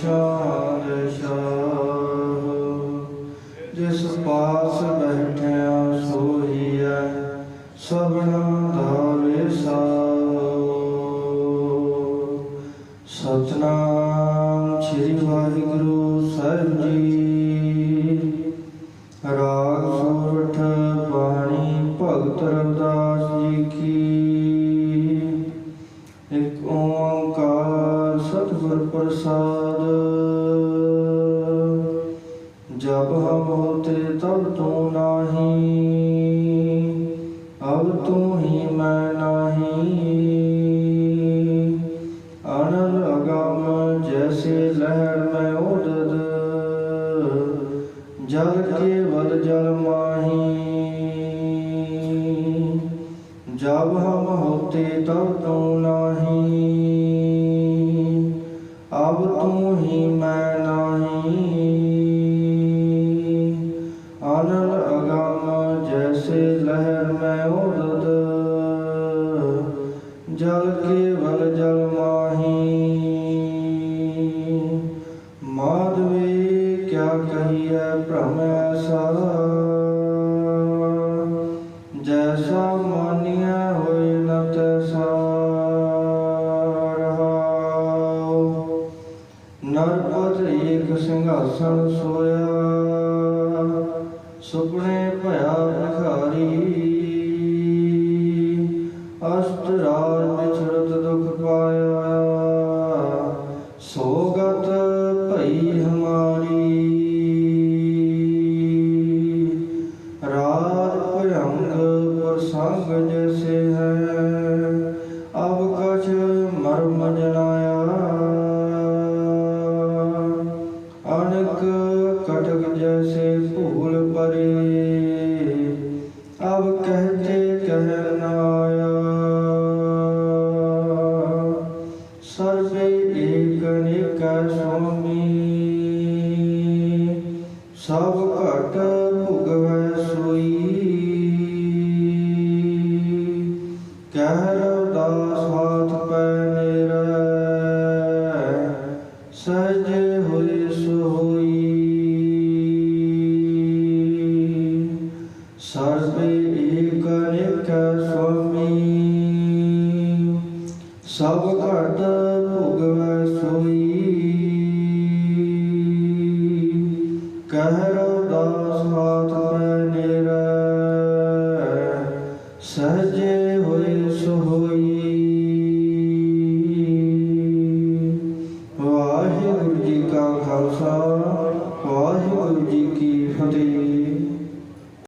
ਸ਼ਾਦ ਸ਼ਾਹ, ਜਿਸ ਪਾਸ ਬੈਠਿਆ ਸੋਈਐ ਸਭਨਾ ਦਾ ਵਿਸਾਓ ਸਤਨਾਮ ਸ੍ਰੀ ਵਾਹਿਗੁਰੂ ਸਾਹਿਬ ਜੀ ਰਾਗ ਇੱਕ ਓੰਕਾਰ ਸਤਿਗੁਰ ਪ੍ਰਸਾਦ। ਜਬ ਹਮ ਹੋਤੇ ਤਬ ਤੂੰ ਨਾਹੀ, ਅਬ ਤੂੰ ਹੀ ਮੈਂ ਨਾਹੀ। ਅਨਲ ਅਗਮ ਜੈਸੇ ਲਹਿਰ ਮੈਂ ਉਦਦ ਜਲ ਕੇਵਲ ਜਲ ਮਾਹੀ। ਜਬ ਹਮ ਹੋਤੇ ਤਬ ਤੂੰ ਨਾਹੀ। ਅਬ ਤੂੰ ਹੀ ਮੈਂ ਨਾਹੀ। ਅਨਲ ਅਗਮ ਜੈਸੇ ਲਹਿਰ ਮੈਂ ਉਦਦ। ਜਲ ਕੇਵਲ ਜਲ ਮਾਹੀ। ਮਾਧਵੇ, ਕਿਆ ਕਹੀਐ ਭ੍ਰਮ ਐਸਾ ਸਿੰਘਾਸਣ ਸੋਇਆ ਸੁਪਨੇ ਭਇਆ ਭਿਖਾਰੀ ਅਸ਼ਟ ਰਾਜ ਵਿਛੜਤ ਦੁਖ ਪਾਇਆ ਸੋ ਕਟਕ ਜੈਸੇ ਭੂਲ ਪਰੇ। ਅਬ ਕਹਤੇ ਕਹਿ ਨ ਆਇਆ। ਸਰਵੇ ਏਕ ਨਿਕਾ ਸੁਆਮੀ। ਸਭ ਘਟ ਭੁਗਵੈ ਸੋਈ। ਕਹਿ ਰਵਦਾਸ ਹਾਥ ਪੈ ਮੇਰਾ ਸਹਜੇ ਹੋਈ ਸੋਈ ਸਰਵੇ ਏਕ ਸਭ ਘਟ ਭੁਗਵੈ ਸੋਈ। ਕਹਿ ਰਵਦਾਸ ਹਾਥ ਪੈ ਨੇਰਾ ਸਹਜੇ ਹੋਏ ਸੋਈ। ਵਾਹਿਗੁਰੂ ਜੀ ਕਾ ਖਾਲਸਾ, ਵਾਹਿਗੁਰੂ ਜੀ ਕੀ ਫਤਿਹ।